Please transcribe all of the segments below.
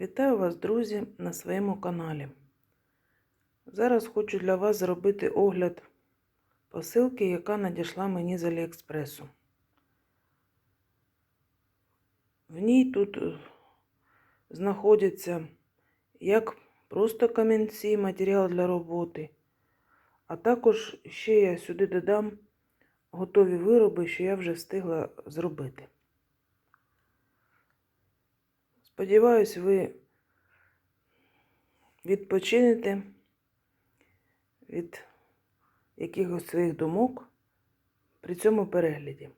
Вітаю вас, друзі, на своєму каналі. Зараз хочу для вас зробити огляд посилки, яка надійшла мені з Аліекспресу. В ній тут е, знаходяться як просто камінці, матеріал для роботи, а також ще я сюди додам готові вироби, що я вже встигла зробити. Сподіваюсь, ви відпочинете від якихось своїх думок при цьому перегляді.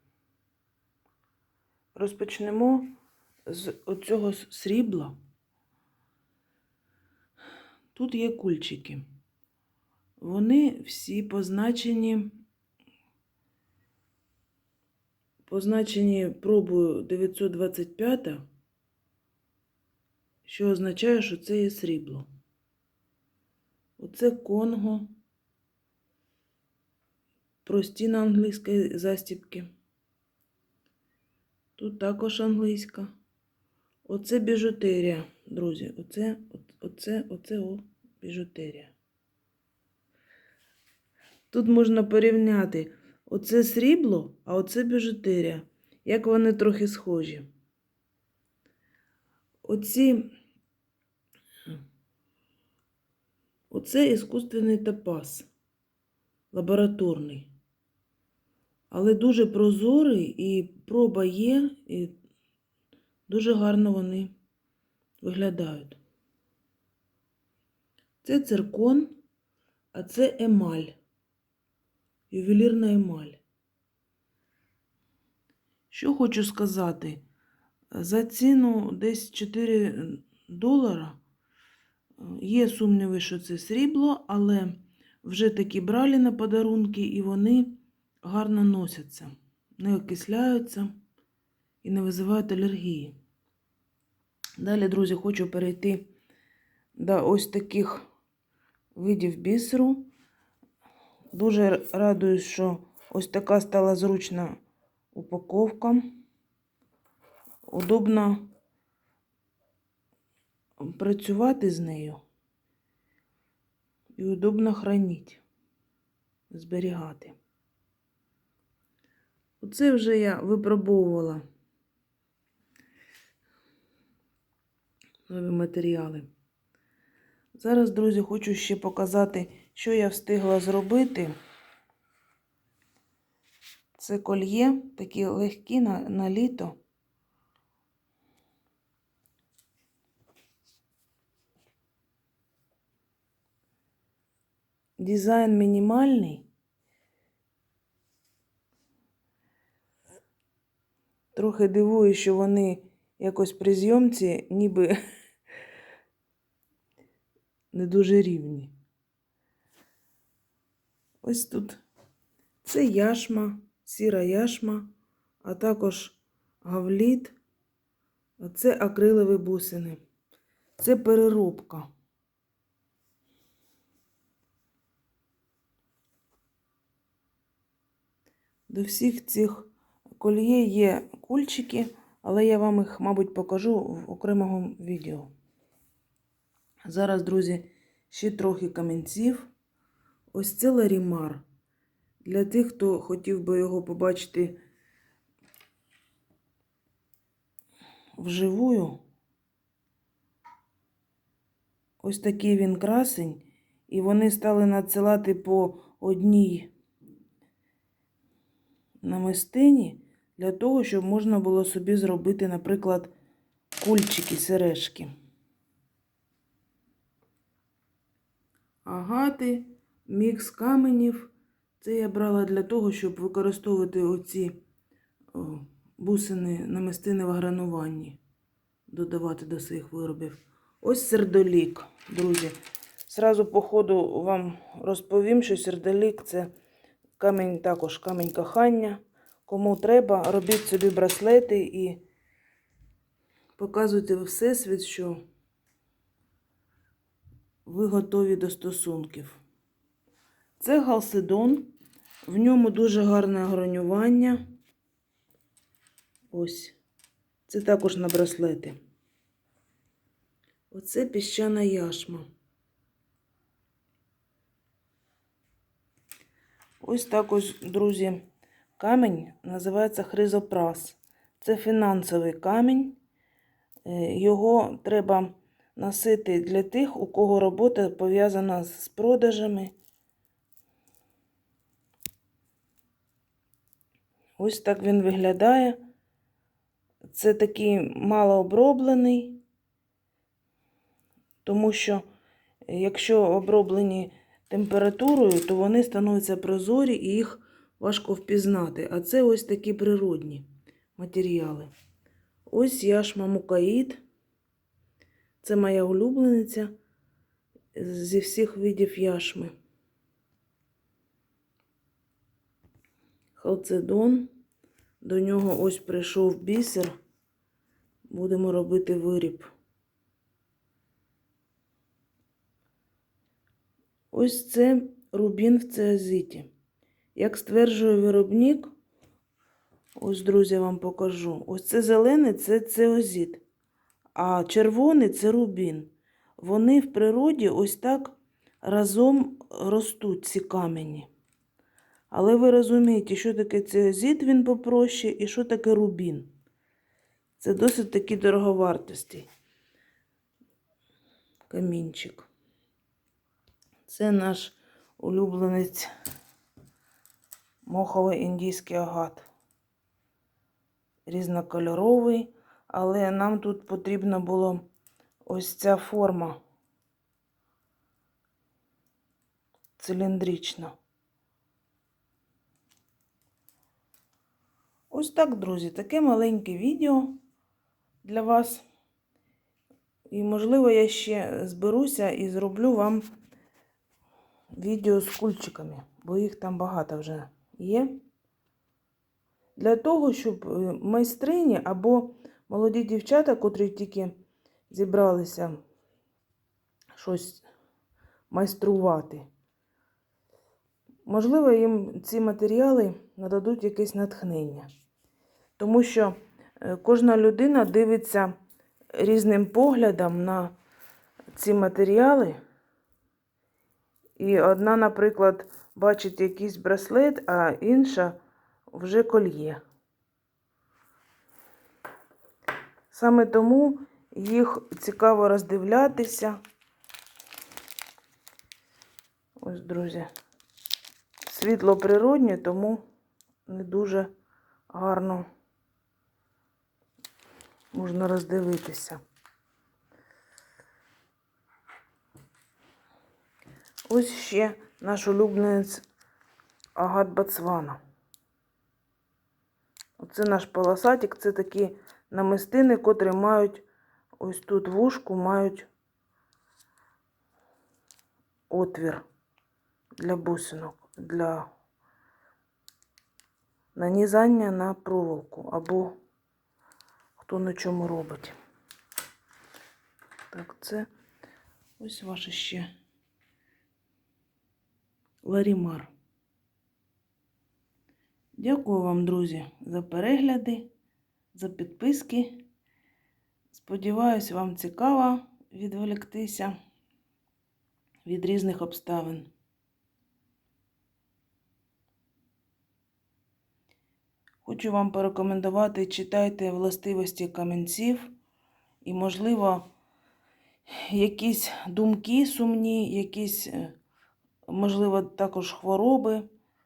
Розпочнемо з оцього срібла. Тут є кульчики. Вони всі позначені, позначені пробою 925 що означає, що це є срібло. Оце Конго, прості на англійській застіпки. Тут також англійська. Оце біжутерія, друзі. Оце, оце, оце о, біжутерія. Тут можна порівняти оце срібло, а оце біжутерія. Як вони трохи схожі. Оці Оце іскусственний топаз, лабораторний. Але дуже прозорий і проба є, і дуже гарно вони виглядають. Це циркон, а це емаль, ювелірна емаль. Що хочу сказати? За ціну десь 4 долара. Є сумніви, що це срібло, але вже такі брали на подарунки, і вони гарно носяться, не окисляються і не визивають алергії. Далі, друзі, хочу перейти до ось таких видів бісеру. Дуже радуюсь, що ось така стала зручна упаковка. Удобно працювати з нею і удобно хранити, зберігати. Оце вже я випробовувала нові матеріали. Зараз, друзі, хочу ще показати, що я встигла зробити. Це кольє, такі легкі на, на літо. Дизайн мінімальний. Трохи дивую, що вони якось при зйомці ніби не дуже рівні. Ось тут це яшма, сіра яшма, а також гавліт, а це акрилові бусини. Це переробка. До всіх цих кольє є кульчики, але я вам їх, мабуть, покажу в окремому відео. Зараз, друзі, ще трохи камінців. Ось це ларімар. Для тих, хто хотів би його побачити вживую. Ось такий він красень, і вони стали надсилати по одній намистині для того, щоб можна було собі зробити, наприклад, кульчики, сережки. Агати, мікс каменів. Це я брала для того, щоб використовувати оці бусини намистини в грануванні, додавати до своїх виробів. Ось сердолік, друзі. Зразу по ходу вам розповім, що сердолік це камінь також камінь кохання. Кому треба, робіть собі браслети і показуйте всесвіт, що ви готові до стосунків. Це галсидон, в ньому дуже гарне гранювання. Ось. Це також на браслети. Оце піщана яшма. Ось так ось, друзі, камінь називається хризопрас. Це фінансовий камінь. Е, Його треба носити для тих, у кого робота пов'язана з продажами. Ось так він виглядає. Це такий малооброблений, тому що якщо оброблені температурою, то вони становляться прозорі і їх важко впізнати. А це ось такі природні матеріали. Ось яшма мукаїд. Це моя улюблениця зі всіх видів яшми. Халцедон. До нього ось прийшов бісер. Будемо робити виріб. Ось це рубін в цеозиті. Як стверджує виробник, ось, друзі, вам покажу. Ось це зелений це цеозит, а червоний це рубін. Вони в природі ось так разом ростуть, ці камені. Але ви розумієте, що таке цеозит, він попроще, і що таке рубін. Це досить таки дороговартості. Камінчик. Це наш улюбленець моховий індійський агат. Різнокольоровий, але нам тут потрібна була ось ця форма циліндрична. Ось так, друзі, таке маленьке відео для вас. І, можливо, я ще зберуся і зроблю вам відео з кульчиками, бо їх там багато вже є. Для того, щоб е, майстрині або молоді дівчата, котрі тільки зібралися щось майструвати, можливо, їм ці матеріали нададуть якесь натхнення. Тому що е, кожна людина дивиться різним поглядом на ці матеріали. І одна, наприклад, бачить якийсь браслет, а інша вже кольє. Саме тому їх цікаво роздивлятися. Ось, друзі, світло природнє, тому не дуже гарно можна роздивитися. Ось ще наш улюбленець агат Бацвана. Оце наш полосатик, це такі намистини, котрі мають ось тут вушку, мають отвір для бусинок, для нанізання на проволоку або хто на чому робить. Так, це ось ваше ще Ларімар. Дякую вам, друзі, за перегляди, за підписки. Сподіваюсь, вам цікаво відволіктися від різних обставин. Хочу вам порекомендувати читайте властивості камінців і, можливо, якісь думки сумні, якісь, е, можливо, також хвороби,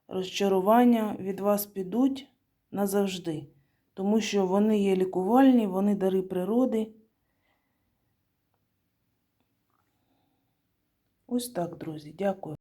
розчарування від вас підуть назавжди, тому що вони є лікувальні, вони дари природи. Ось так, друзі. Дякую.